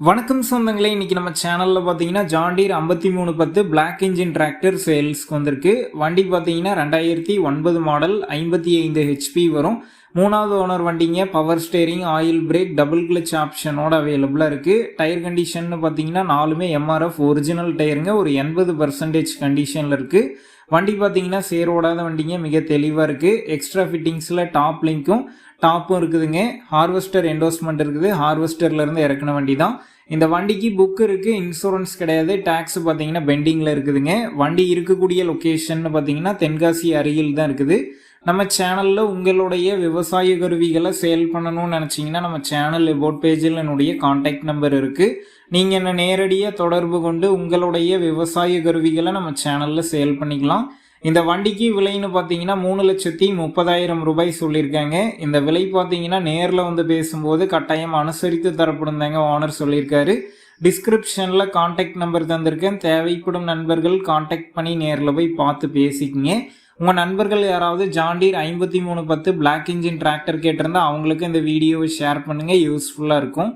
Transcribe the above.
வணக்கம் சொந்தங்களே இன்னைக்கு நம்ம சேனலில் பார்த்தீங்கன்னா ஜாண்டீர் ஐம்பத்தி மூணு பத்து பிளாக் இன்ஜின் டிராக்டர் சேல்ஸ்க்கு வந்திருக்கு. வண்டி பார்த்தீங்கன்னா ரெண்டாயிரத்தி ஒன்பது மாடல் ஐம்பத்தி ஐந்து ஹெச்பி வரும். மூணாவது ஓனர் வண்டிங்க power steering oil brake double clutch ஆப்ஷனோட அவைலபிளாக இருக்குது டயர் கண்டிஷன் பார்த்தீங்கன்னா நாலுமே எம்ஆர்எஃப் ஒரிஜினல் டயருங்க ஒரு எண்பது பர்சன்டேஜ் கண்டிஷனில் இருக்குது வண்டி பார்த்தீங்கன்னா சேரோடாத வண்டிங்க மிக தெளிவாக இருக்குது எக்ஸ்ட்ரா ஃபிட்டிங்ஸில் டாப் லிங்க்கும் டாப்பும் இருக்குதுங்க. ஹார்வெஸ்டர் என்டோஸ்மெண்ட் இருக்குது. ஹார்வெஸ்டர்லேருந்து இறக்குன வண்டி தான் இந்த வண்டிக்கு புக் இருக்குது இன்சூரன்ஸ் கிடையாது. டேக்ஸ் பார்த்தீங்கன்னா பெண்டிங்கில் இருக்குதுங்க. வண்டி இருக்கக்கூடிய லொக்கேஷன் பார்த்தீங்கன்னா தென்காசி அருகில் தான் இருக்குது. நம்ம சேனலில் உங்களுடைய விவசாய கருவிகளை சேல் பண்ணணும்னு நினச்சிங்கன்னா நம்ம சேனல் எபோட் பேஜில் என்னுடைய காண்டாக்ட் நம்பர் இருக்குது நீங்கள் என்ன நேரடியாக தொடர்பு கொண்டு உங்களுடைய விவசாய கருவிகளை நம்ம சேனலில் சேல் பண்ணிக்கலாம். இந்த வண்டிக்கு விலைன்னு பார்த்தீங்கன்னா மூணு லட்சத்தி முப்பதாயிரம் ரூபாய் சொல்லியிருக்காங்க. இந்த விலை பார்த்தீங்கன்னா நேரில் வந்து பேசும்போது கட்டாயம் அனுசரித்து தரப்படும் தாங்க ஓனர் சொல்லியிருக்காரு. டிஸ்கிரிப்ஷனில் காண்டாக்ட் நம்பர் தந்திருக்கேன். தேவைப்படும் நண்பர்கள் காண்டாக்ட் பண்ணி நேரில் போய் பார்த்து பேசிக்கிங்க. உங்கள் நண்பர்கள் யாராவது ஜாண்டீர் ஐம்பத்தி மூணு பத்து பிளாக் இன்ஜின் டிராக்டர் கேட்டிருந்தா அவங்களுக்கு இந்த வீடியோவை ஷேர் பண்ணுங்கள் யூஸ்ஃபுல்லாக இருக்கும்.